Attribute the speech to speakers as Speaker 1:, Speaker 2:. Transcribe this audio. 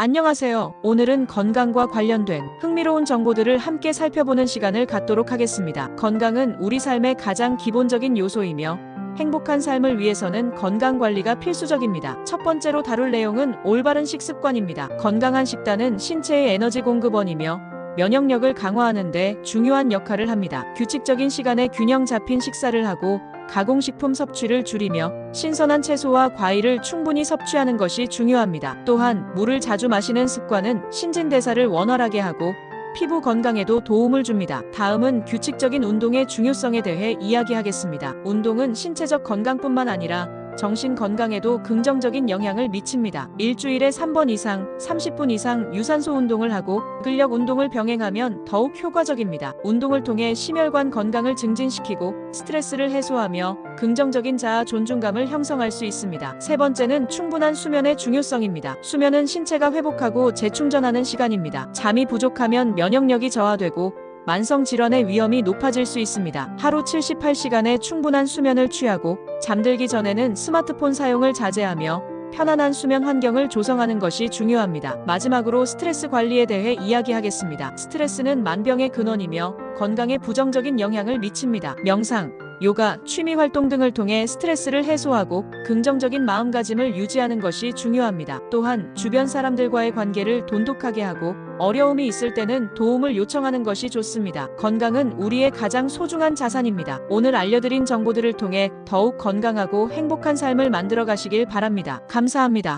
Speaker 1: 안녕하세요. 오늘은 건강과 관련된 흥미로운 정보들을 함께 살펴보는 시간을 갖도록 하겠습니다. 건강은 우리 삶의 가장 기본적인 요소이며 행복한 삶을 위해서는 건강 관리가 필수적입니다. 첫 번째로 다룰 내용은 올바른 식습관입니다. 건강한 식단은 신체의 에너지 공급원이며 면역력을 강화하는 데 중요한 역할을 합니다. 규칙적인 시간에 균형 잡힌 식사를 하고 가공식품 섭취를 줄이며 신선한 채소와 과일을 충분히 섭취하는 것이 중요합니다. 또한 물을 자주 마시는 습관은 신진대사를 원활하게 하고 피부 건강에도 도움을 줍니다. 다음은 규칙적인 운동의 중요성에 대해 이야기하겠습니다. 운동은 신체적 건강뿐만 아니라 정신 건강에도 긍정적인 영향을 미칩니다. 일주일에 3번 이상, 30분 이상 유산소 운동을 하고 근력 운동을 병행하면 더욱 효과적입니다. 운동을 통해 심혈관 건강을 증진시키고 스트레스를 해소하며 긍정적인 자아 존중감을 형성할 수 있습니다. 세 번째는 충분한 수면의 중요성입니다. 수면은 신체가 회복하고 재충전하는 시간입니다. 잠이 부족하면 면역력이 저하되고 만성 질환의 위험이 높아질 수 있습니다. 하루 78시간의 충분한 수면을 취하고 잠들기 전에는 스마트폰 사용을 자제하며 편안한 수면 환경을 조성하는 것이 중요합니다. 마지막으로 스트레스 관리에 대해 이야기하겠습니다. 스트레스는 만병의 근원이며 건강에 부정적인 영향을 미칩니다. 명상, 요가, 취미 활동 등을 통해 스트레스를 해소하고 긍정적인 마음가짐을 유지하는 것이 중요합니다. 또한 주변 사람들과의 관계를 돈독하게 하고 어려움이 있을 때는 도움을 요청하는 것이 좋습니다. 건강은 우리의 가장 소중한 자산입니다. 오늘 알려드린 정보들을 통해 더욱 건강하고 행복한 삶을 만들어 가시길 바랍니다. 감사합니다.